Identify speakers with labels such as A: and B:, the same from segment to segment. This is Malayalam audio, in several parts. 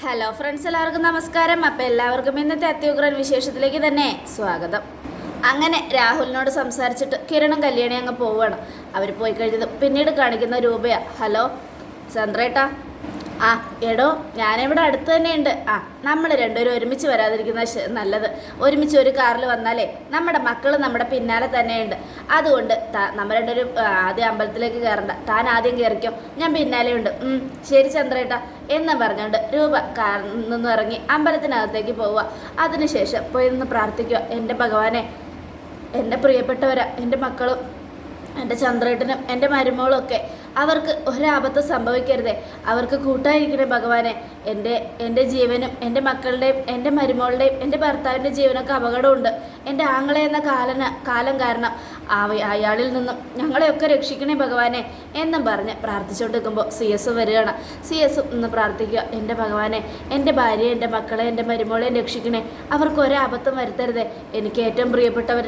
A: ഹലോ ഫ്രണ്ട്സ് എല്ലാവർക്കും നമസ്കാരം. അപ്പം എല്ലാവർക്കും ഇന്നത്തെ അത്യുഗ്രൻ വിശേഷത്തിലേക്ക് തന്നെ സ്വാഗതം. അങ്ങനെ രാഹുലിനോട് സംസാരിച്ചിട്ട് കിരണും കല്യാണി അങ്ങ് പോവുകയാണ് അവർ പോയി കഴിഞ്ഞത് പിന്നീട് കാണിക്കുന്ന രൂപയാ. ഹലോ ചന്ദ്രേട്ടാ. ആ എടോ ഞാനിവിടെ അടുത്ത് തന്നെയുണ്ട്. ആ നമ്മൾ രണ്ടുപേരും ഒരുമിച്ച് വരാതിരിക്കുന്ന നല്ലത്. ഒരുമിച്ച് ഒരു കാറിൽ വന്നാലേ നമ്മുടെ മക്കൾ നമ്മുടെ പിന്നാലെ തന്നെയുണ്ട്. അതുകൊണ്ട് നമ്മൾ രണ്ടുപേരും ആദ്യം അമ്പലത്തിലേക്ക് കയറണ്ട. താൻ ആദ്യം കയറിക്കോ. ഞാൻ പിന്നാലെയുണ്ട്. ശരി ചന്ദ്രേട്ട. എന്ന് പറഞ്ഞുകൊണ്ട് രൂപ കാറിൽ നിന്ന് ഇറങ്ങി അമ്പലത്തിനകത്തേക്ക് പോവുക. അതിനുശേഷം പോയി നിന്ന് പ്രാർത്ഥിക്കുക. എന്റെ ഭഗവാനെ എന്റെ പ്രിയപ്പെട്ടവരാ എന്റെ മക്കളും എന്റെ ചന്ദ്രേട്ടനും എന്റെ മരുമോളൊക്കെ ഒക്കെ അവർക്ക് ഒരാപത്ത് സംഭവിക്കരുതേ. അവർക്ക് കൂട്ടായിരിക്കണേ ഭഗവാനെ. എന്റെ എന്റെ ജീവനും എന്റെ മക്കളുടെയും എന്റെ മരുമകളുടെയും എന്റെ ഭർത്താവിന്റെ ജീവനൊക്കെ അപകടമുണ്ട്. എന്റെ ആങ്ങളെ എന്ന കാലന കാലം കാരണം അയാളിൽ നിന്നും ഞങ്ങളെയൊക്കെ രക്ഷിക്കണേ ഭഗവാനെ എന്നും പറഞ്ഞ് പ്രാർത്ഥിച്ചുകൊണ്ടിരിക്കുമ്പോൾ സി എസ് വരികയാണ്. സി എസ് ഒന്ന് പ്രാർത്ഥിക്കുക എന്റെ ഭഗവാനെ എന്റെ ഭാര്യയെ എന്റെ മക്കളെ എന്റെ മരുമകളെയും രക്ഷിക്കണേ. അവർക്ക് ഒരാപത്തും വരുത്തരുതേ. എനിക്ക് ഏറ്റവും പ്രിയപ്പെട്ടവർ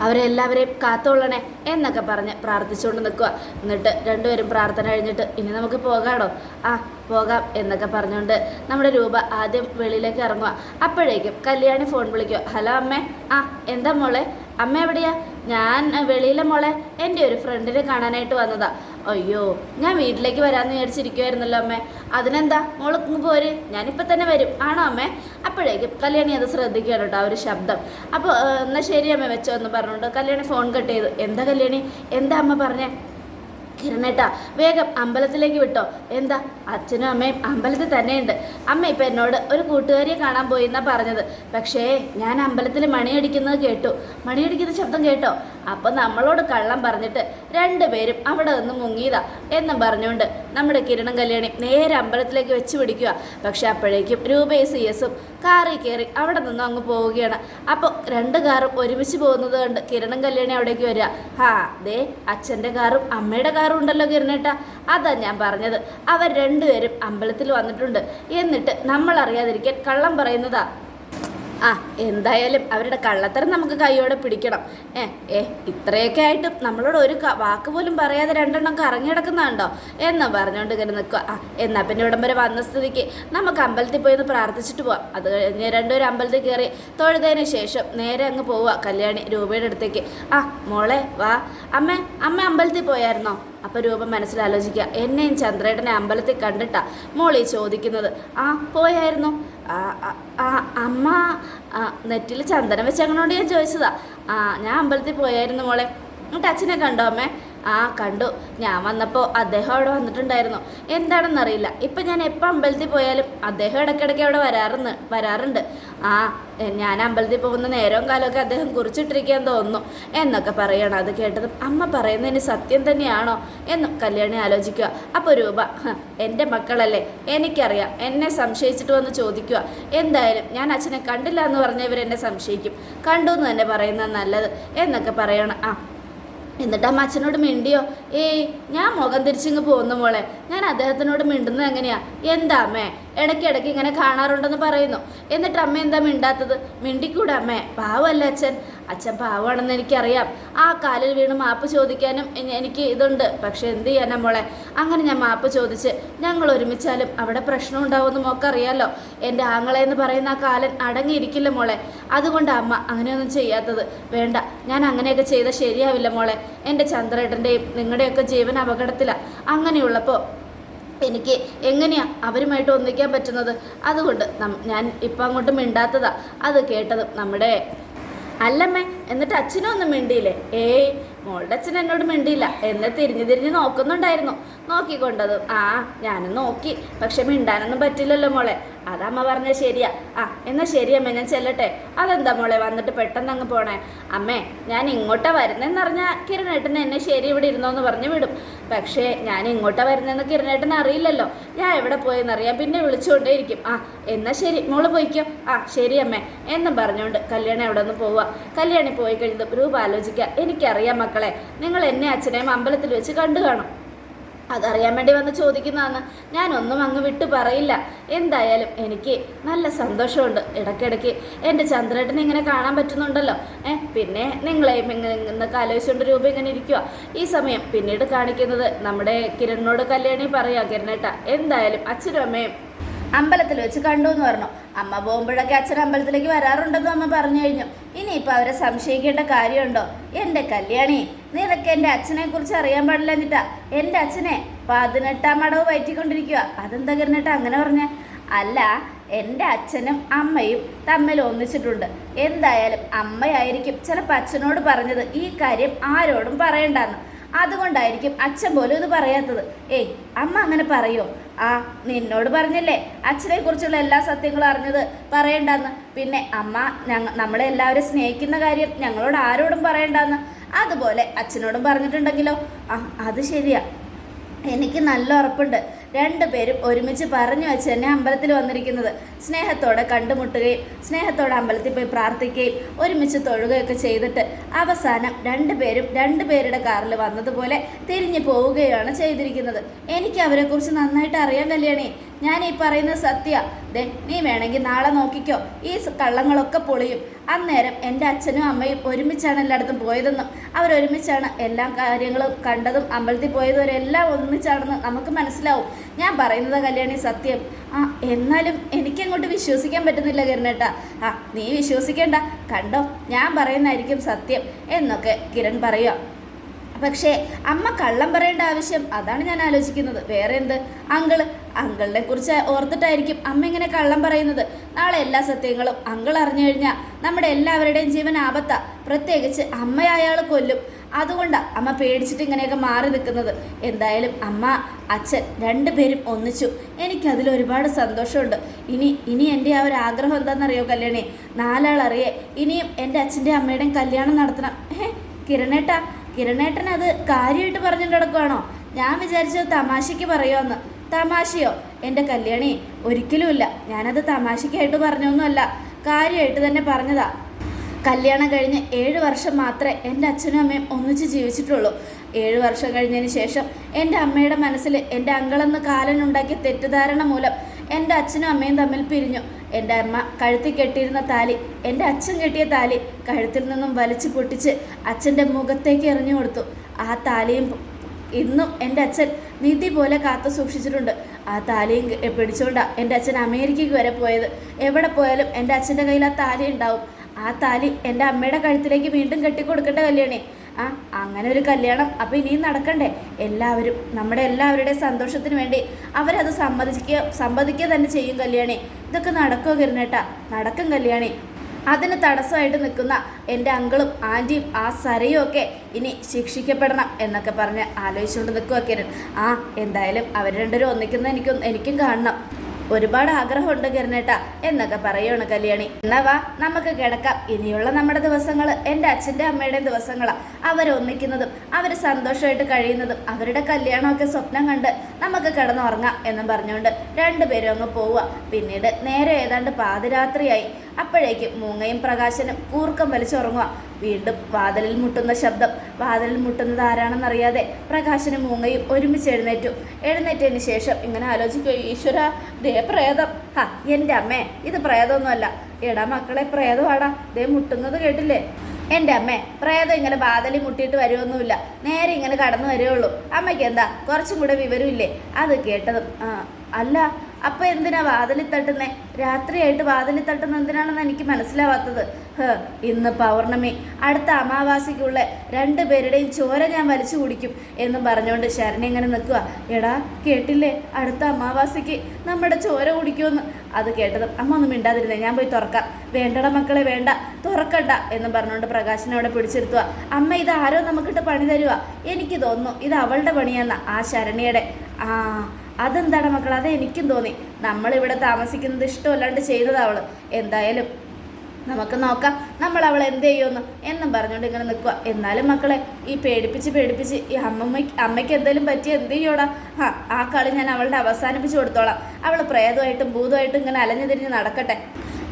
A: അവരെല്ലാവരെയും കാത്തോളണേ എന്നൊക്കെ പറഞ്ഞ് പ്രാർത്ഥിച്ചുകൊണ്ട് നിൽക്കുക. എന്നിട്ട് രണ്ടുപേരും പ്രാർത്ഥന കഴിഞ്ഞിട്ട് ഇനി നമുക്ക് പോകാടോ? ആ പോകാം എന്നൊക്കെ പറഞ്ഞുകൊണ്ട് നമ്മുടെ രൂപ ആദ്യം വെളിയിലേക്ക് ഇറങ്ങുക. അപ്പോഴേക്കും കല്യാണി ഫോൺ വിളിക്കുക. ഹലോ അമ്മേ. ആ എന്താ മോളെ? അമ്മ എവിടെയാ? ഞാൻ വെളിയിലെ മോളെ. എന്റെ ഒരു ഫ്രണ്ടിനെ കാണാനായിട്ട് വന്നതാ. അയ്യോ ഞാൻ വീട്ടിലേക്ക് വരാമെന്ന് വിചാരിച്ചിരിക്കുമായിരുന്നല്ലോ അമ്മേ. അതിനെന്താ? മോൾ ഇങ്ങ് പോര്. ഞാനിപ്പോൾ തന്നെ വരും. ആണോ അമ്മേ? അപ്പോഴേക്കും കല്യാണി അത് ശ്രദ്ധിക്കുകയാണ് കേട്ടോ ആ ഒരു ശബ്ദം. അപ്പോൾ എന്നാൽ ശരി അമ്മ വെച്ചോ എന്ന് പറഞ്ഞുകൊണ്ട് കല്യാണി ഫോൺ കട്ട് ചെയ്തു. എന്താ കല്യാണി? എന്താ അമ്മ പറഞ്ഞേ? കിരണേട്ടാ വേഗം അമ്പലത്തിലേക്ക് വിട്ടോ. എന്താ? അച്ഛനും അമ്മയും അമ്പലത്തിൽ തന്നെയുണ്ട്. അമ്മ ഇപ്പം എന്നോട് ഒരു കൂട്ടുകാരിയെ കാണാൻ പോയി എന്നാ പറഞ്ഞത്. പക്ഷേ ഞാൻ അമ്പലത്തിൽ മണിയടിക്കുന്നത് കേട്ടു. മണിയടിക്കുന്ന ശബ്ദം കേട്ടോ? അപ്പം നമ്മളോട് കള്ളം പറഞ്ഞിട്ട് രണ്ടുപേരും അവിടെ നിന്ന് മുങ്ങിയതാ എന്നും പറഞ്ഞുകൊണ്ട് നമ്മുടെ കിരണം കല്യാണി നേരെ അമ്പലത്തിലേക്ക് വെച്ച് പിടിക്കുക. പക്ഷേ അപ്പോഴേക്കും രൂപയും സി എസും കാറിൽ കയറി അവിടെ നിന്നും അങ്ങ് പോവുകയാണ്. അപ്പോൾ രണ്ട് കാറും ഒരുമിച്ച് പോകുന്നത് കണ്ട് കിരണം കല്യാണി അവിടേക്ക് വരിക. ഹാ ദേ അച്ഛന്റെ കാറും അമ്മയുടെ കാറും ഉണ്ടല്ലോ കിരണേട്ട അതാ ഞാൻ പറഞ്ഞത്. അവർ രണ്ടുപേരും അമ്പലത്തിൽ വന്നിട്ടുണ്ട്. എന്നിട്ട് നമ്മൾ അറിയാതിരിക്കാൻ കള്ളം പറയുന്നതാ. ആ എന്തായാലും അവരുടെ കള്ളത്തരം നമുക്ക് കൈയോടെ പിടിക്കണം. ഏ ഏ ഇത്രയൊക്കെ ആയിട്ടും നമ്മളോട് ഒരു വാക്ക് പോലും പറയാതെ രണ്ടെണ്ണം കറങ്ങി കിടക്കുന്നുണ്ടോ എന്ന് പറഞ്ഞുകൊണ്ട് ഇങ്ങനെ നിൽക്കുക ആ എന്നാ പിന്നെ ഇവിടം വരെ വന്ന സ്ഥിതിക്ക് നമുക്ക് അമ്പലത്തിൽ പോയി ഒന്ന് പ്രാർത്ഥിച്ചിട്ട് പോവാം. അത് കഴിഞ്ഞ് രണ്ടുപേരും അമ്പലത്തിൽ കയറി തൊഴുതതിന് ശേഷം നേരെ അങ്ങ് പോവുക കല്യാണി രൂപയുടെ അടുത്തേക്ക്. ആ മോളെ വാ. അമ്മേ അമ്മ അമ്പലത്തിൽ പോയായിരുന്നോ? അപ്പോൾ രൂപം മനസ്സിലാലോചിക്കുക. എന്നെയും ചന്ദ്രേട്ടനെ അമ്പലത്തിൽ കണ്ടിട്ടാ മോളി ചോദിക്കുന്നത്. ആ പോയായിരുന്നു? അമ്മ നെറ്റിൽ ചന്ദനം വെച്ച് അങ്ങനോട് ഞാൻ ചോദിച്ചതാ. ആ ഞാൻ അമ്പലത്തിൽ പോയായിരുന്നു മോളെ. എന്നിട്ട് അച്ഛനെ കണ്ടോ അമ്മേ? ആ കണ്ടു. ഞാൻ വന്നപ്പോൾ അദ്ദേഹം അവിടെ വന്നിട്ടുണ്ടായിരുന്നു. എന്താണെന്നറിയില്ല ഇപ്പം ഞാൻ എപ്പോൾ അമ്പലത്തിൽ പോയാലും അദ്ദേഹം ഇടയ്ക്കിടയ്ക്ക് അവിടെ വരാറുണ്ട് വരാറുണ്ട്. ആ ഞാൻ അമ്പലത്തിൽ പോകുന്ന നേരവും കാലമൊക്കെ അദ്ദേഹം കുറിച്ചിട്ടിരിക്കാൻ തോന്നുന്നു. എന്നൊക്കെ പറയണം. അത് കേട്ടതും അമ്മ പറയുന്നതിന് സത്യം തന്നെയാണോ എന്നും കല്യാണി ആലോചിക്കുക. അപ്പോൾ രൂപ എന്റെ മക്കളല്ലേ എനിക്കറിയാം. എന്നെ സംശയിച്ചിട്ട് വന്ന് ചോദിക്കുക. എന്തായാലും ഞാൻ അച്ഛനെ കണ്ടില്ല എന്ന് പറഞ്ഞവർ എന്നെ സംശയിക്കും. കണ്ടു എന്ന് തന്നെ പറയുന്നത് നല്ലത് എന്നൊക്കെ പറയണം. ആ എന്നിട്ട് അമ്മ അച്ഛനോട് മിണ്ടിയോ? ഏയ് ഞാൻ മുഖം തിരിച്ചിങ്ങ് പോകുന്നു മോളെ. ഞാൻ അദ്ദേഹത്തിനോട് മിണ്ടുന്നത് എങ്ങനെയാ? എന്താ അമ്മേ? ഇടയ്ക്ക് ഇടയ്ക്ക് ഇങ്ങനെ കാണാറുണ്ടെന്ന് പറയുന്നു. എന്നിട്ട് അമ്മ എന്താ മിണ്ടാത്തത്? മിണ്ടിക്കൂടെ അമ്മേ? പാവല്ല അച്ഛൻ. അച്ഛൻ പാവമാണെന്ന് എനിക്കറിയാം. ആ കാലിൽ വീണ് മാപ്പ് ചോദിക്കാനും എനിക്ക് ഇതുണ്ട്. പക്ഷെ എന്ത് ചെയ്യാനാ മോളെ? അങ്ങനെ ഞാൻ മാപ്പ് ചോദിച്ച് ഞങ്ങൾ ഒരുമിച്ചാലും അവിടെ പ്രശ്നം ഉണ്ടാവുമെന്ന് മോക്കറിയാലോ? എന്റെ ആങ്ങളെ എന്ന് പറയുന്ന ആ കാലൻ അടങ്ങിയിരിക്കില്ല മോളെ. അതുകൊണ്ട് അമ്മ അങ്ങനെയൊന്നും ചെയ്യാത്തത്. വേണ്ട ഞാൻ അങ്ങനെയൊക്കെ ചെയ്താൽ ശരിയാവില്ല മോളെ. എന്റെ ചന്ദ്രേട്ടന്റെയും നിങ്ങളുടെയൊക്കെ ജീവൻ അപകടത്തിലാണ് അങ്ങനെയുള്ളപ്പോൾ എനിക്ക് എങ്ങനെയാ അവരുമായിട്ട് ഒന്നിക്കാൻ പറ്റുന്നത്? അതുകൊണ്ട് ഞാൻ ഇപ്പം അങ്ങോട്ട് മിണ്ടാത്തതാ. അത് കേട്ടത് നമ്മുടെ അല്ലമ്മേ എന്നിട്ട് അച്ഛനും ഒന്നും മിണ്ടിയില്ലേ? ഏയ് മോളുടെ അച്ഛൻ എന്നോട് മിണ്ടിയില്ല. എന്നെ തിരിഞ്ഞു തിരിഞ്ഞ് നോക്കുന്നുണ്ടായിരുന്നു. നോക്കിക്കൊണ്ടത്. ആ ഞാനും നോക്കി. പക്ഷെ മിണ്ടാനൊന്നും പറ്റില്ലല്ലോ മോളെ. അതമ്മ പറഞ്ഞത് ശരിയാ. ആ എന്നാൽ ശരിയമ്മ ഞാൻ ചെല്ലട്ടെ. അതെന്താ മോളെ വന്നിട്ട് പെട്ടെന്ന് അങ്ങ് പോണേ? അമ്മേ ഞാൻ ഇങ്ങോട്ടാ വരുന്നതെന്ന് പറഞ്ഞാൽ കിരണേട്ടൻ എന്നെ ശരി ഇവിടെ ഇരുന്നോന്ന് പറഞ്ഞ് വിടും. പക്ഷേ ഞാൻ ഇങ്ങോട്ടാ വരുന്നതെന്ന് കിരണേട്ടൻ അറിയില്ലല്ലോ. ഞാൻ എവിടെ പോയെന്ന് പോയെന്നറിയാം പിന്നെ വിളിച്ചുകൊണ്ടേയിരിക്കും. ആ എന്നാ ശരി മോൾ പോയിക്കോ. ആ ശരി അമ്മേ എന്നും പറഞ്ഞുകൊണ്ട് കല്യാണം എവിടെ നിന്ന് പോവുക കല്യാണി പോയി കഴിഞ്ഞത് രൂപ ആലോചിക്കുക എനിക്കറിയാം മക്കളെ നിങ്ങൾ എന്നെ അച്ഛനെയും അമ്പലത്തിൽ വെച്ച് കണ്ടു കാണും. അതറിയാൻ വേണ്ടി വന്ന് ചോദിക്കുന്നതാണ്. ഞാനൊന്നും അങ്ങ് വിട്ടു പറയില്ല. എന്തായാലും എനിക്ക് നല്ല സന്തോഷമുണ്ട്. ഇടയ്ക്കിടയ്ക്ക് എന്റെ ചന്ദ്രേട്ടനെ ഇങ്ങനെ കാണാൻ പറ്റുന്നുണ്ടല്ലോ. ഏ പിന്നെ നിങ്ങളെയും ഇങ്ങനെ ആലോചിച്ചുകൊണ്ട് രൂപ ഇങ്ങനെ ഇരിക്കുക ഈ സമയം പിന്നീട് കാണിക്കുന്നത് നമ്മുടെ കിരണിനോട് കല്യാണി പറയുക കിരണേട്ട എന്തായാലും അച്ഛനും അമ്മയും അമ്പലത്തിൽ വെച്ച് കണ്ടു എന്ന് പറഞ്ഞു. അമ്മ പോകുമ്പോഴൊക്കെ അച്ഛൻ അമ്പലത്തിലേക്ക് വരാറുണ്ടെന്നും അമ്മ പറഞ്ഞു കഴിഞ്ഞു. ഇനിയിപ്പോൾ അവരെ സംശയിക്കേണ്ട കാര്യമുണ്ടോ? എന്റെ കല്യാണി നിനക്ക് എന്റെ അച്ഛനെ കുറിച്ച് അറിയാൻ പാടില്ല എന്നിട്ടാ. എന്റെ അച്ഛനെ പതിനെട്ടാം അടവ് വയറ്റിക്കൊണ്ടിരിക്കുക അതെന്താ കരുന്നിട്ട് അങ്ങനെ പറഞ്ഞ? അല്ല എന്റെ അച്ഛനും അമ്മയും തമ്മിൽ ഒന്നിച്ചിട്ടുണ്ട്. എന്തായാലും അമ്മയായിരിക്കും ചിലപ്പോൾ അച്ഛനോട് പറഞ്ഞത് ഈ കാര്യം ആരോടും പറയണ്ടെന്ന്. അതുകൊണ്ടായിരിക്കും അച്ഛൻ പോലും ഇത് പറയാത്തത്. ഏയ് അമ്മ അങ്ങനെ പറയോ? ആ നിന്നോട് പറഞ്ഞില്ലേ? അച്ഛനെ കുറിച്ചുള്ള എല്ലാ സത്യങ്ങളും അറിഞ്ഞത് പറയണ്ടെന്ന്. പിന്നെ അമ്മ ഞങ്ങ നമ്മളെ എല്ലാവരും സ്നേഹിക്കുന്ന കാര്യം ഞങ്ങളോട് ആരോടും പറയണ്ടെന്ന്. അതുപോലെ അച്ഛനോടും പറഞ്ഞിട്ടുണ്ടെങ്കിലോ? ആ അത് ശരിയാ. എനിക്ക് നല്ല ഉറപ്പുണ്ട്. രണ്ടുപേരും ഒരുമിച്ച് പറഞ്ഞു വെച്ച് തന്നെ അമ്പലത്തിൽ വന്നിരിക്കുന്നത്. സ്നേഹത്തോടെ കണ്ടുമുട്ടുകയും സ്നേഹത്തോടെ അമ്പലത്തിൽ പോയി പ്രാർത്ഥിക്കുകയും ഒരുമിച്ച് തൊഴുകയൊക്കെ ചെയ്തിട്ട് അവസാനം രണ്ടുപേരും രണ്ടുപേരുടെ കാറിൽ വന്നതുപോലെ തിരിഞ്ഞു പോവുകയാണ് ചെയ്തിരിക്കുന്നത്. എനിക്ക് അവരെക്കുറിച്ച് നന്നായിട്ട് അറിയാൻ കല്യാണി. ഞാൻ ഈ പറയുന്ന സത്യ. ദേ നീ വേണമെങ്കിൽ നാളെ നോക്കിക്കോ. ഈ കള്ളങ്ങളൊക്കെ പൊളിയും. അന്നേരം എന്റെ അച്ഛനും അമ്മയും ഒരുമിച്ചാണ് എല്ലായിടത്തും പോയതെന്നും അവരൊരുമിച്ചാണ് എല്ലാ കാര്യങ്ങളും കണ്ടതും അമ്പലത്തിൽ പോയതും എല്ലാം ഒന്നിച്ചാണെന്ന് നമുക്ക് മനസ്സിലാവും. ഞാൻ പറയുന്നത് കല്യാണി സത്യം. ആ എന്നാലും എനിക്കങ്ങോട്ട് വിശ്വസിക്കാൻ പറ്റുന്നില്ല കിരണേട്ടാ. ആ നീ വിശ്വസിക്കേണ്ട. കണ്ടോ? ഞാൻ പറയുന്നതായിരിക്കും സത്യം എന്നൊക്കെ കിരൺ പറയുക പക്ഷേ അമ്മ കള്ളം പറയേണ്ട ആവശ്യം അതാണ് ഞാൻ ആലോചിക്കുന്നത്. വേറെ എന്ത്? അങ്കിൾ അങ്കിളിനെ കുറിച്ച് ഓർത്തിട്ടായിരിക്കും അമ്മ ഇങ്ങനെ കള്ളം പറയുന്നത്. നാളെ എല്ലാ സത്യങ്ങളും അങ്കിൾ അറിഞ്ഞു കഴിഞ്ഞാൽ നമ്മുടെ എല്ലാവരുടെയും ജീവൻ ആപത്ത. പ്രത്യേകിച്ച് അമ്മയായ കൊല്ലും. അതുകൊണ്ടാണ് അമ്മ പേടിച്ചിട്ട് ഇങ്ങനെയൊക്കെ മാറി നിൽക്കുന്നത്. എന്തായാലും അമ്മ അച്ഛൻ രണ്ടുപേരും ഒന്നിച്ചു. എനിക്കതിൽ ഒരുപാട് സന്തോഷമുണ്ട്. ഇനി ഇനി എന്റെ ആ ഒരു ആഗ്രഹം എന്താണെന്നറിയോ കല്യാണി? നാലാളറിയേ ഇനിയും എന്റെ അച്ഛന്റെ അമ്മയുടെയും കല്യാണം നടത്തണം. ഏഹ് കിരണേട്ടാ കിരണേട്ടൻ അത് കാര്യമായിട്ട് പറഞ്ഞിട്ട് കിടക്കുവാണോ ഞാൻ വിചാരിച്ചത് തമാശയ്ക്ക് പറയുമെന്ന് തമാശയോ? എന്റെ കല്യാണി ഒരിക്കലുമില്ല. ഞാനത് തമാശയ്ക്കായിട്ട് പറഞ്ഞൊന്നുമല്ല. കാര്യമായിട്ട് തന്നെ പറഞ്ഞതാ. കല്യാണം കഴിഞ്ഞ് ഏഴ് വർഷം മാത്രമേ എന്റെ അച്ഛനും അമ്മയും ഒന്നിച്ച് ജീവിച്ചിട്ടുള്ളൂ. ഏഴ് വർഷം കഴിഞ്ഞതിന് ശേഷം എന്റെ അമ്മയുടെ മനസ്സിൽ എന്റെ അങ്കളെന്ന് കാലനുണ്ടാക്കിയ തെറ്റിദ്ധാരണ മൂലം എന്റെ അച്ഛനും അമ്മയും തമ്മിൽ പിരിഞ്ഞു. എന്റെ അമ്മ കഴുത്തിൽ കെട്ടിയിരുന്ന താലി എന്റെ അച്ഛൻ കെട്ടിയ താലി കഴുത്തിൽ നിന്നും വലിച്ചു പൊട്ടിച്ച് അച്ഛന്റെ മുഖത്തേക്ക് എറിഞ്ഞു കൊടുത്തു. ആ താലിയും ഇന്നും എന്റെ അച്ഛൻ നിധി പോലെ കാത്തു സൂക്ഷിച്ചിട്ടുണ്ട്. ആ താലിയും പിടിച്ചുകൊണ്ടാണ് എന്റെ അച്ഛൻ അമേരിക്കയ്ക്ക് വരെ പോയത്. എവിടെ പോയാലും എന്റെ അച്ഛന്റെ കയ്യിൽ ആ താലി ഉണ്ടാവും. ആ താലി എന്റെ അമ്മയുടെ കഴുത്തിലേക്ക് വീണ്ടും കെട്ടിക്കൊടുക്കേണ്ട കല്യാണി. ആ അങ്ങനെ ഒരു കല്യാണം. അപ്പം ഇനിയും നടക്കണ്ടേ? എല്ലാവരും നമ്മുടെ എല്ലാവരുടെയും സന്തോഷത്തിന് വേണ്ടി അവരത് സമ്മതിക്കുക സമ്മതിക്കുക തന്നെ ചെയ്യും കല്യാണി. ഇതൊക്കെ നടക്കുമോ കിരണേട്ടാ? നടക്കും കല്യാണി. അതിന് തടസ്സമായിട്ട് നിൽക്കുന്ന എന്റെ അങ്കിളും ആന്റിയും ആ സരയും ഒക്കെ ഇനി ശിക്ഷിക്കപ്പെടണം എന്നൊക്കെ പറഞ്ഞ് ആലോചിച്ചുകൊണ്ട് നിൽക്കുക കിരൺ. ആ എന്തായാലും അവർ രണ്ടുപേരും ഒന്നിക്കുന്ന എനിക്കും എനിക്കും കാണണം. ഒരുപാട് ആഗ്രഹം ഉണ്ട് കിരണേട്ട എന്നൊക്കെ പറയുകയാണ് കല്യാണി. എന്നാ നമുക്ക് കിടക്കാം. ഇനിയുള്ള നമ്മുടെ ദിവസങ്ങൾ എന്റെ അച്ഛന്റെ അമ്മയുടെയും ദിവസങ്ങളാണ് അവരൊന്നിക്കുന്നതും അവർ സന്തോഷമായിട്ട് കഴിയുന്നതും അവരുടെ കല്യാണമൊക്കെ സ്വപ്നം കണ്ട് നമുക്ക് കിടന്നുറങ്ങാം എന്നും പറഞ്ഞുകൊണ്ട് രണ്ടുപേരും അങ്ങ് പോവുക. പിന്നീട് നേരെ ഏതാണ്ട് പാതിരാത്രിയായി. അപ്പോഴേക്കും മൂങ്ങയും പ്രകാശനും കൂർക്കം വലിച്ചുറങ്ങുക. വീണ്ടും വാതിലിൽ മുട്ടുന്ന ശബ്ദം. വാതിലിൽ മുട്ടുന്നത് ആരാണെന്നറിയാതെ പ്രകാശനും മൂങ്ങയും ഒരുമിച്ച് എഴുന്നേറ്റു. എഴുന്നേറ്റതിന് ശേഷം ഇങ്ങനെ ആലോചിക്കുക ഈശ്വര ദേ പ്രേതം. ഹാ എന്റെ അമ്മേ ഇത് പ്രേതമൊന്നുമല്ല. എടാ മക്കളെ പ്രേതമാടാ. ദേ മുട്ടുന്നത് കേട്ടില്ലേ? എന്റെ അമ്മ പ്രേതം ഇങ്ങനെ വാതിലിൽ മുട്ടിയിട്ട് വരുമൊന്നുമില്ല നേരെ ഇങ്ങനെ കടന്നു വരികയുള്ളൂ അമ്മയ്ക്ക് എന്താ? കുറച്ചും കൂടെ വിവരമില്ലേ? അത് കേട്ടതും അല്ല അപ്പൊ എന്തിനാ വാതിലിൽ തട്ടുന്നേ? രാത്രിയായിട്ട് വാതിലിൽ തട്ടുന്ന എന്തിനാണെന്ന് എനിക്ക് മനസ്സിലാവാത്തത്. ഹ് ഇന്ന് പൗർണമി. അടുത്ത അമാവാസിക്കുള്ള രണ്ടുപേരുടെയും ചോര ഞാൻ വലിച്ചു കുടിക്കും എന്ന് പറഞ്ഞുകൊണ്ട് ശരണി ഇങ്ങനെ നിൽക്കുക എടാ കേട്ടില്ലേ? അടുത്ത അമാവാസിക്ക് നമ്മുടെ ചോര കുടിക്കുമെന്ന്. അത് കേട്ടത് അമ്മ ഒന്നും മിണ്ടാതിരുന്നേ ഞാൻ പോയി തുറക്കാം. വേണ്ടട മക്കളെ വേണ്ട. തുറക്കണ്ട എന്ന് പറഞ്ഞുകൊണ്ട് പ്രകാശനെ അവിടെ പിടിച്ചിരുത്തുക അമ്മ ഇത് ആരോ നമുക്കിട്ട് പണി തരുക എനിക്ക് തോന്നുന്നു ഇത് അവളുടെ പണിയെന്ന. ആ ശരണിയുടെ. ആ അതെന്താണ് മക്കൾ അത് എനിക്കും തോന്നി. നമ്മളിവിടെ താമസിക്കുന്നത് ഇഷ്ടമല്ലാണ്ട് ചെയ്യുന്നത് അവൾ. എന്തായാലും നമുക്ക് നോക്കാം. നമ്മൾ അവൾ എന്ത് ചെയ്യുമെന്ന് എന്നും പറഞ്ഞുകൊണ്ട് ഇങ്ങനെ നിൽക്കുക എന്നാലും മക്കളെ ഈ പേടിപ്പിച്ച് പേടിപ്പിച്ച് ഈ അമ്മമ്മയ്ക്ക് അമ്മയ്ക്ക് എന്തെങ്കിലും പറ്റി എന്ത് ചെയ്യോടാ ആ ആ കളി ഞാൻ അവളുടെ അവസാനിപ്പിച്ച് കൊടുത്തോളാം. അവൾ പ്രേതമായിട്ടും ഭൂതമായിട്ടും ഇങ്ങനെ അലഞ്ഞു തിരിഞ്ഞ് നടക്കട്ടെ.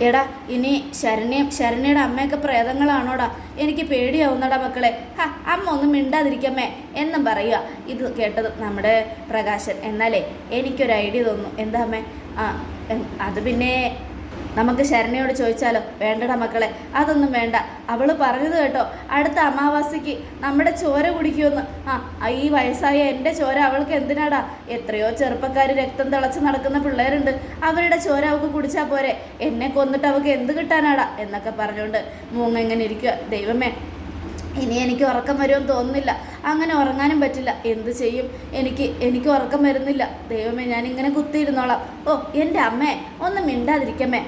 A: എടാ ഇനി ശരണ്യം ശരണ്യയുടെ അമ്മയൊക്കെ പ്രേതങ്ങളാണോടാ? എനിക്ക് പേടിയാവുന്നടാ മക്കളെ. ഹാ അമ്മ ഒന്നും മിണ്ടാതിരിക്കമ്മേ. എന്നും പറയുക ഇത് കേട്ടത് നമ്മുടെ പ്രകാശൻ. എന്നാലേ എനിക്കൊരു ഐഡിയ തോന്നുന്നു. എന്താ അമ്മേ? ആ അത് പിന്നെ നമുക്ക് ശരണയോട് ചോദിച്ചാലോ വേണ്ടടാ മക്കളെ അതൊന്നും വേണ്ട. അവൾ പറഞ്ഞത് കേട്ടോ അടുത്ത അമാവാസിക്ക് നമ്മുടെ ചോര കുടിക്കുമെന്ന്. ആ ഈ വയസ്സായ എന്റെ ചോര അവൾക്ക് എന്തിനാടാ? എത്രയോ ചെറുപ്പക്കാർ രക്തം തിളച്ച് നടക്കുന്ന പിള്ളേരുണ്ട്. അവരുടെ ചോര അവൾക്ക് കുടിച്ചാൽ പോരെ. എന്നെ കൊന്നിട്ട് അവൾക്ക് എന്ത് കിട്ടാനാടാ? എന്നൊക്കെ പറഞ്ഞുകൊണ്ട് മൂങ്ങ ഇങ്ങനെ ഇരിക്കുക ദൈവമേ ഇനി എനിക്ക് ഉറക്കം വരുമെന്ന് തോന്നുന്നില്ല. അങ്ങനെ ഉറങ്ങാനും പറ്റില്ല. എന്ത് ചെയ്യും? എനിക്ക് എനിക്ക് ഉറക്കം വരുന്നില്ല. ദൈവമേ ഞാൻ ഇങ്ങനെ കുത്തിയിരുന്നോളാം. ഓ എന്റെ അമ്മേ ഒന്ന് മിണ്ടാതിരിക്കമ്മേ.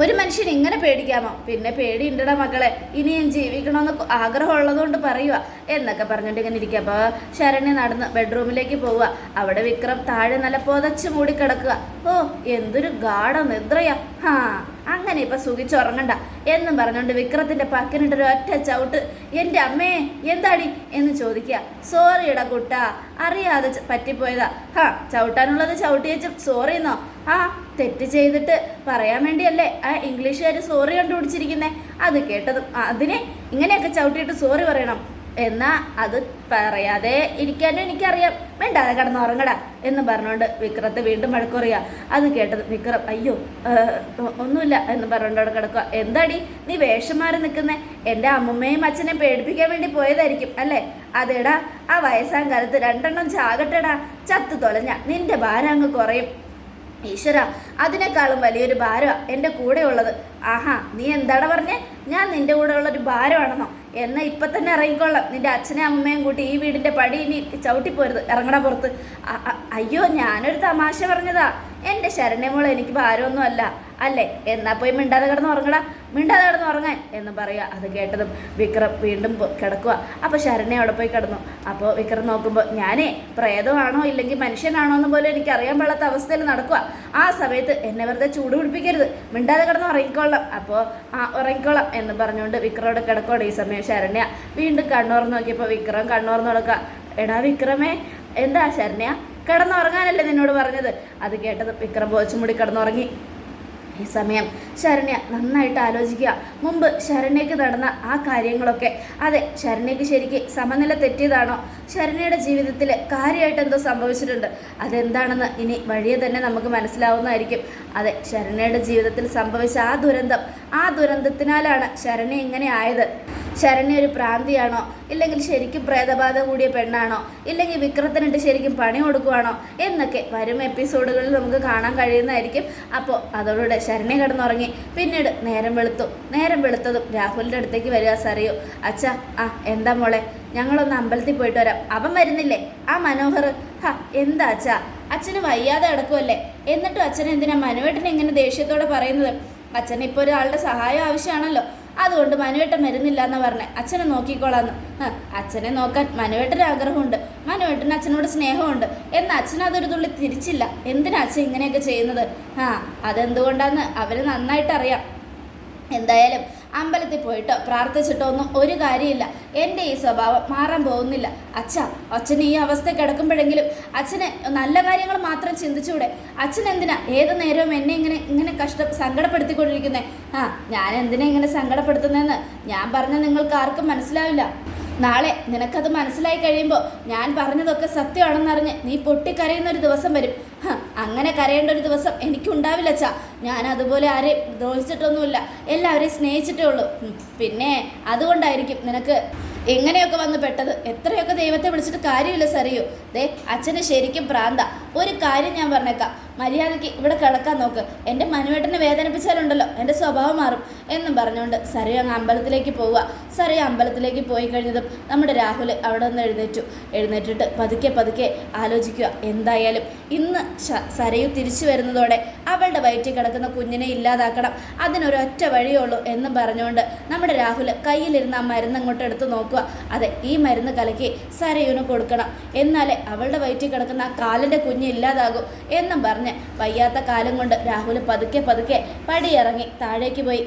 A: ഒരു മനുഷ്യൻ ഇങ്ങനെ പേടിക്കാമോ? പിന്നെ പേടി ഉണ്ടടാ മക്കളെ. ഇനി ഇനിയും ജീവിക്കണമെന്ന് ആഗ്രഹമുള്ളതുകൊണ്ട് പറയുക എന്നൊക്കെ പറഞ്ഞിട്ട് ഇങ്ങനെ ഇരിക്കുക അപ്പോൾ ശരണ്യ നടന്ന് ബെഡ്റൂമിലേക്ക് പോവുക അവിടെ വിക്രം താഴെ നല്ല പുതച്ച് മൂടി കിടക്കുക ഓ എന്തൊരു ഗാഢ നിദ്രയാ. ഹാ അങ്ങനെ ഇപ്പൊ സുഖിച്ചുറങ്ങണ്ട എന്നും പറഞ്ഞുകൊണ്ട് വിക്രത്തിന്റെ പക്കിനിട്ടൊരു ഒറ്റ ചവിട്ട്. എന്റെ അമ്മേ എന്താടി? എന്ന് ചോദിക്കുക. സോറിയുടെ കുട്ട അറിയാതെ പറ്റിപ്പോയതാ. ഹാ ചവിട്ടാനുള്ളത് ചവിട്ടി വെച്ച്. സോറി എന്നോ ആ തെറ്റ് ചെയ്തിട്ട് പറയാൻ വേണ്ടിയല്ലേ? ആ ഇംഗ്ലീഷുകാർ സോറി കണ്ടുപിടിച്ചിരിക്കുന്നേ. അത് കേട്ടതും. അതിനെ? ഇങ്ങനെയൊക്കെ ചവിട്ടിയിട്ട് സോറി പറയണം. എന്നാ അത് പറയാതെ ഇരിക്കാനും എനിക്കറിയാം. വേണ്ട കിടന്നുറങ്ങടാ എന്ന് പറഞ്ഞുകൊണ്ട് വിക്രത്തെ വീണ്ടും മടക്കുറിയ അത് കേട്ടത് വിക്രം അയ്യോ ഒന്നുമില്ല എന്ന് പറഞ്ഞുകൊണ്ട് അവിടെ കിടക്കുക. എന്താടി നീ വേഷം മാറി നിൽക്കുന്നേ? എന്റെ അമ്മമ്മയും അച്ഛനെയും പേടിപ്പിക്കാൻ വേണ്ടി പോയതായിരിക്കും അല്ലേ? അതേടാ ആ വയസ്സാം കാലത്ത് രണ്ടെണ്ണം ചാകട്ടടാ. ചത്തു തൊലഞ്ഞ നിന്റെ ഭാരം അങ്ങ് കുറയും. ഈശ്വര അതിനേക്കാളും വലിയൊരു ഭാരമാണ് എന്റെ കൂടെ ഉള്ളത് ആഹാ നീ എന്താടാ പറഞ്ഞേ? ഞാൻ നിന്റെ കൂടെ ഉള്ളൊരു ഭാരമാണെന്നോ? എന്നാൽ ഇപ്പം തന്നെ ഇറങ്ങിക്കൊള്ളാം നിന്റെ അച്ഛനെയും അമ്മയും കൂട്ടി ഈ വീടിന്റെ പടി ഇനി ചവിട്ടിപ്പോരുത്. ഇറങ്ങണ പുറത്ത്. അയ്യോ ഞാനൊരു തമാശ പറഞ്ഞതാ. എന്റെ ശരണ്യമോളെ എനിക്ക് ഭാരമൊന്നും അല്ല? എന്നാ പോയി മിണ്ടാതെ കിടന്ന് ഉറങ്ങടാ. മിണ്ടാതെ കിടന്ന് ഉറങ്ങാൻ എന്ന് പറയുക. അത് കേട്ടതും വിക്രം വീണ്ടും കിടക്കുക അപ്പോൾ ശരണ്യ അവിടെ പോയി കിടന്നു. അപ്പോൾ വിക്രം നോക്കുമ്പോൾ ഞാനേ പ്രേതമാണോ ഇല്ലെങ്കിൽ മനുഷ്യനാണോ എന്ന് പോലും എനിക്ക് അറിയാൻ പാടാത്ത അവസ്ഥയിൽ നടക്കുക ആ സമയത്ത് എന്നെ വെറുതെ ചൂട് പിടിപ്പിക്കരുത്. മിണ്ടാതെ കിടന്ന് ഉറങ്ങിക്കോളാം. അപ്പോൾ ആ ഉറങ്ങിക്കോളാം എന്ന് പറഞ്ഞുകൊണ്ട് വിക്രം അവിടെ കിടക്കുകയാണ് ഈ സമയം ശരണ്യ വീണ്ടും കണ്ണുറന്ന് നോക്കിയപ്പോൾ വിക്രം കണ്ണുറന്ന് കിടക്കുക എടാ വിക്രമേ എന്താ ശരണ്യ? കിടന്നുറങ്ങാനല്ലേ നിന്നോട് പറഞ്ഞത്? അത് കേട്ടത് വിക്രം പോച്ചുമുടി കിടന്നുറങ്ങി. ഈ സമയം ശരണ്യ നന്നായിട്ട് ആലോചിക്കുക. മുമ്പ് ശരണ്യക്ക് നടന്ന ആ കാര്യങ്ങളൊക്കെ. അതെ ശരണ്യക്ക് ശരിക്ക് സമനില തെറ്റിയതാണോ? ശരണ്യയുടെ ജീവിതത്തിൽ കാര്യമായിട്ട് എന്തോ സംഭവിച്ചിട്ടുണ്ട്. അതെന്താണെന്ന് ഇനി വഴിയെ തന്നെ നമുക്ക് മനസ്സിലാവുന്നതായിരിക്കും. അതെ ശരണ്യയുടെ ജീവിതത്തിൽ സംഭവിച്ച ആ ദുരന്തം. ആ ദുരന്തത്തിനാലാണ് ശരണ്യ ഇങ്ങനെ ആയത്. ശരണ്യ ഒരു പ്രാന്തിയാണോ? ഇല്ലെങ്കിൽ ശരിക്കും പ്രേതബാധ കൂടിയ പെണ്ണാണോ? ഇല്ലെങ്കിൽ വിക്രത്തിനിട്ട് ശരിക്കും പണി കൊടുക്കുവാണോ? എന്നൊക്കെ വരും എപ്പിസോഡുകളിൽ നമുക്ക് കാണാൻ കഴിയുന്നതായിരിക്കും. അപ്പോൾ അതോടുകൂടെ ശരണ്യ കിടന്നുറങ്ങി. പിന്നീട് നേരം വെളുത്തു. നേരം വെളുത്തതും രാഹുലിന്റെ അടുത്തേക്ക് വരിക സറിയോ. അച്ഛ ആ എന്താ മോളെ? ഞങ്ങളൊന്ന് അമ്പലത്തിൽ പോയിട്ട് വരാം. അവൻ വരുന്നില്ലേ? ആ മനോഹർ. ഹാ എന്താ അച്ഛാ? അച്ഛന് വയ്യാതെ കിടക്കുമല്ലേ എന്നിട്ടും അച്ഛൻ എന്തിനാ മനുവേട്ടനെ ഇങ്ങനെ ദേഷ്യത്തോടെ പറയുന്നത്? അച്ഛനെ ഇപ്പോൾ ഒരാളുടെ സഹായം ആവശ്യമാണല്ലോ. അതുകൊണ്ട് മനുവേട്ടൻ വരുന്നില്ല എന്ന് പറഞ്ഞേ. അച്ഛനെ നോക്കിക്കോളാന്ന്. അച്ഛനെ നോക്കാൻ മനുവേട്ടന് ആഗ്രഹമുണ്ട്. മനുവേട്ടൻ അച്ഛനോട് സ്നേഹമുണ്ട്. എന്നാൽ അച്ഛൻ അതൊരു തുള്ളി തിരിച്ചില്ല. എന്തിനാ അച്ഛൻ ഇങ്ങനെയൊക്കെ ചെയ്യുന്നത്? ആ അതെന്തുകൊണ്ടാന്ന് അവന് നന്നായിട്ട് അറിയാം എന്തായാലും അമ്പലത്തിൽ പോയിട്ടോ പ്രാർത്ഥിച്ചിട്ടോ ഒന്നും ഒരു കാര്യമില്ല. എന്റെ ഈ സ്വഭാവം മാറാൻ പോകുന്നില്ല. അച്ഛ അച്ഛൻ ഈ അവസ്ഥ കിടക്കുമ്പോഴെങ്കിലും അച്ഛന് നല്ല കാര്യങ്ങൾ മാത്രം ചിന്തിച്ചൂടെ. അച്ഛൻ എന്തിനാ ഏത് നേരവും എന്നെ ഇങ്ങനെ ഇങ്ങനെ കഷ്ട സങ്കടപ്പെടുത്തിക്കൊണ്ടിരിക്കുന്നേ? ആ ഞാൻ എന്തിനാ ഇങ്ങനെ സങ്കടപ്പെടുത്തുന്നതെന്ന് ഞാൻ പറഞ്ഞ നിങ്ങൾക്ക് ആർക്കും മനസ്സിലാവില്ല. നാളെ നിനക്കത് മനസ്സിലായി കഴിയുമ്പോൾ ഞാൻ പറഞ്ഞതൊക്കെ സത്യമാണെന്നറിഞ്ഞ് നീ പൊട്ടിക്കരയുന്ന ഒരു ദിവസം വരും. അങ്ങനെ കരയേണ്ട ഒരു ദിവസം എനിക്കുണ്ടാവില്ല ച ഞാൻ അതുപോലെ ആരെയും ദ്രോഹിച്ചിട്ടൊന്നുമില്ല. എല്ലാവരെയും സ്നേഹിച്ചിട്ടേ ഉള്ളൂ. പിന്നെ അതുകൊണ്ടായിരിക്കും നിനക്ക് എങ്ങനെയൊക്കെ വന്ന് പെട്ടത്? എത്രയൊക്കെ ദൈവത്തെ വിളിച്ചിട്ട് കാര്യമില്ല സറിയോ. ദേ അച്ഛന് ശരിക്കും പ്രാന്ത. ഒരു കാര്യം ഞാൻ പറഞ്ഞേക്കാം. മര്യാദയ്ക്ക് ഇവിടെ കിടക്കാൻ നോക്ക്. എന്റെ മനുവേട്ടനെ വേദനിപ്പിച്ചാലുണ്ടല്ലോ. എന്റെ സ്വഭാവം മാറും എന്നും പറഞ്ഞുകൊണ്ട് സറിയ അങ്ങ് അമ്പലത്തിലേക്ക് പോവുക. സറിയ അമ്പലത്തിലേക്ക് പോയി കഴിഞ്ഞതും നമ്മുടെ രാഹുൽ അവിടെ നിന്ന് എഴുന്നേറ്റു. എഴുന്നേറ്റിട്ട് പതുക്കെ പതുക്കെ ആലോചിക്കുക. എന്തായാലും ഇന്ന് സരയു തിരിച്ചു വരുന്നതോടെ അവളുടെ വയറ്റിൽ കിടക്കുന്ന കുഞ്ഞിനെ ഇല്ലാതാക്കണം. അതിനൊരൊറ്റ വഴിയേ ഉള്ളൂ എന്ന് പറഞ്ഞുകൊണ്ട് നമ്മുടെ രാഹുൽ കയ്യിലിരുന്ന് ആ മരുന്ന് അങ്ങോട്ട് എടുത്ത് നോക്കുക. അതെ ഈ മരുന്ന് കലക്കി സരയുന് കൊടുക്കണം. എന്നാലേ അവളുടെ വയറ്റിൽ കിടക്കുന്ന ആ കാലിന്റെ കുഞ്ഞ് ഇല്ലാതാകൂ എന്നും പറഞ്ഞ് വയ്യാത്ത കാലം കൊണ്ട് രാഹുൽ പതുക്കെ പതുക്കെ പടിയിറങ്ങി താഴേക്ക് പോയി.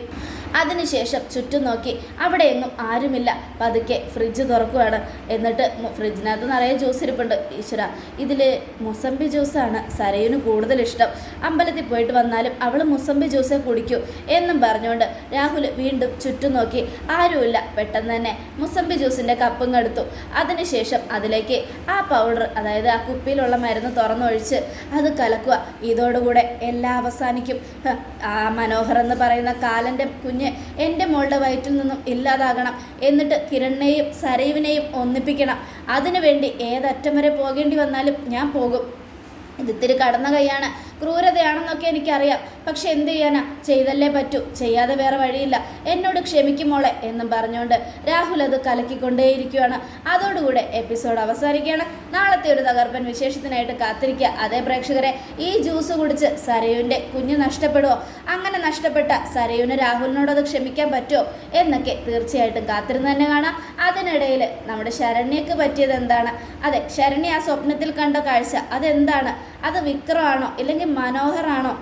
A: അതിനുശേഷം ചുറ്റും നോക്കി അവിടെയൊന്നും ആരുമില്ല. പതുക്കെ ഫ്രിഡ്ജ് തുറക്കുകയാണ് എന്നിട്ട് ഫ്രിഡ്ജിനകത്ത് നിറയെ ജ്യൂസ് ഇരിപ്പുണ്ട്. ഈശ്വര ഇതിൽ മുസമ്പി ജ്യൂസാണ് സരയുന് കൂടുതൽ ഇഷ്ടം. അമ്പലത്തിൽ പോയിട്ട് വന്നാലും അവൾ മുസമ്പി ജ്യൂസേ കുടിക്കൂ എന്നും പറഞ്ഞുകൊണ്ട് രാഹുൽ വീണ്ടും ചുറ്റും നോക്കി ആരുമില്ല. പെട്ടെന്ന് തന്നെ മുസമ്പി ജ്യൂസിന്റെ കപ്പും എടുത്തു. അതിനുശേഷം അതിലേക്ക് ആ പൗഡർ അതായത് ആ കുപ്പിയിലുള്ള മരുന്ന് തുറന്നൊഴിച്ച് അത് കലക്കുക. ഇതോടുകൂടെ എല്ലാം അവസാനിക്കും. ആ മനോഹർ എന്ന് പറയുന്ന കാലന്റെ കുഞ്ഞ് എന്റെ മോളുടെ വയറ്റിൽ നിന്നും ഇല്ലാതാകണം. എന്നിട്ട് കിരണിനെയും സരയുവിനെയും ഒന്നിപ്പിക്കണം. അതിനുവേണ്ടി ഏതറ്റം വരെ പോകേണ്ടി വന്നാലും ഞാൻ പോകും. ഇതിത്തിരി കടന്ന കൈയാണ്. ക്രൂരതയാണെന്നൊക്കെ എനിക്കറിയാം. പക്ഷെ എന്ത് ചെയ്യാനാ? ചെയ്തല്ലേ പറ്റൂ. ചെയ്യാതെ വേറെ വഴിയില്ല. എന്നോട് ക്ഷമിക്കുമോളെ എന്നും പറഞ്ഞുകൊണ്ട് രാഹുൽ അത് കലക്കിക്കൊണ്ടേയിരിക്കുകയാണ് അതോടുകൂടെ എപ്പിസോഡ് അവസാനിക്കുകയാണ്. നാളത്തെ ഒരു തകർപ്പൻ വിശേഷത്തിനായിട്ട് കാത്തിരിക്കുക. അതേ പ്രേക്ഷകരെ ഈ ജ്യൂസ് കുടിച്ച് സരയുവിന്റെ കുഞ്ഞ് നഷ്ടപ്പെടുമോ അങ്ങനെ നഷ്ടപ്പെട്ട സരയുവിന് രാഹുലിനോട് അത് ക്ഷമിക്കാൻ പറ്റുമോ എന്നൊക്കെ തീർച്ചയായിട്ടും കാത്തിരുന്ന് തന്നെ കാണാം. അതിനിടയിൽ നമ്മുടെ ശരണ്യക്ക് പറ്റിയത് എന്താണ്? അതെ ശരണ്യ ആ സ്വപ്നത്തിൽ കണ്ട കാഴ്ച അതെന്താണ്? അത് വിക്രമാണോ? ഇല്ലെങ്കിൽ മനോഹറാണോ?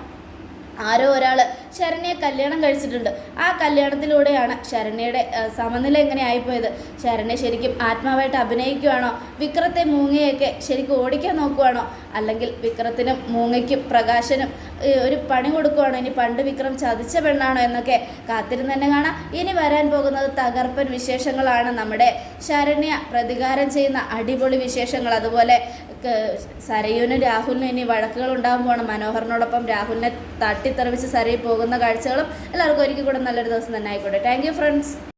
A: ആരോ ഒരാൾ ശരണ്യെ കല്യാണം കഴിച്ചിട്ടുണ്ട്. ആ കല്യാണത്തിലൂടെയാണ് ശരണ്യയുടെ സമനില എങ്ങനെ ആയിപ്പോയത്? ശരണ്യ ശരിക്കും ആത്മാവായിട്ട് അഭിനയിക്കുവാണോ? വിക്രത്തെ മൂങ്ങയൊക്കെ ശരിക്കും ഓടിക്കാൻ നോക്കുവാണോ? അല്ലെങ്കിൽ വിക്രത്തിനും മൂങ്ങയ്ക്കും പ്രകാശനും ഒരു പണി കൊടുക്കുവാണോ? ഇനി പണ്ട് വിക്രം ചതിച്ച പെണ്ണാണോ എന്നൊക്കെ കാത്തിരുന്ന് തന്നെ കാണാം. ഇനി വരാൻ പോകുന്നത് തകർപ്പൻ വിശേഷങ്ങളാണ്. നമ്മുടെ ശരണ്യ പ്രതികാരം ചെയ്യുന്ന അടിപൊളി വിശേഷങ്ങൾ. അതുപോലെ സരയുവിനും രാഹുലിനും ഇനി വഴക്കുകൾ ഉണ്ടാകുമ്പോഴാണ് മനോഹറിനോടൊപ്പം രാഹുലിനെ തട്ടിത്തെറിപ്പിച്ച് സരയിൽ പോകുന്ന കാഴ്ചകളും എല്ലാവർക്കും ഒരിക്കൽ കൂടെ നല്ലൊരു ദിവസം തന്നെ ആയിക്കോട്ടെ. Thank friends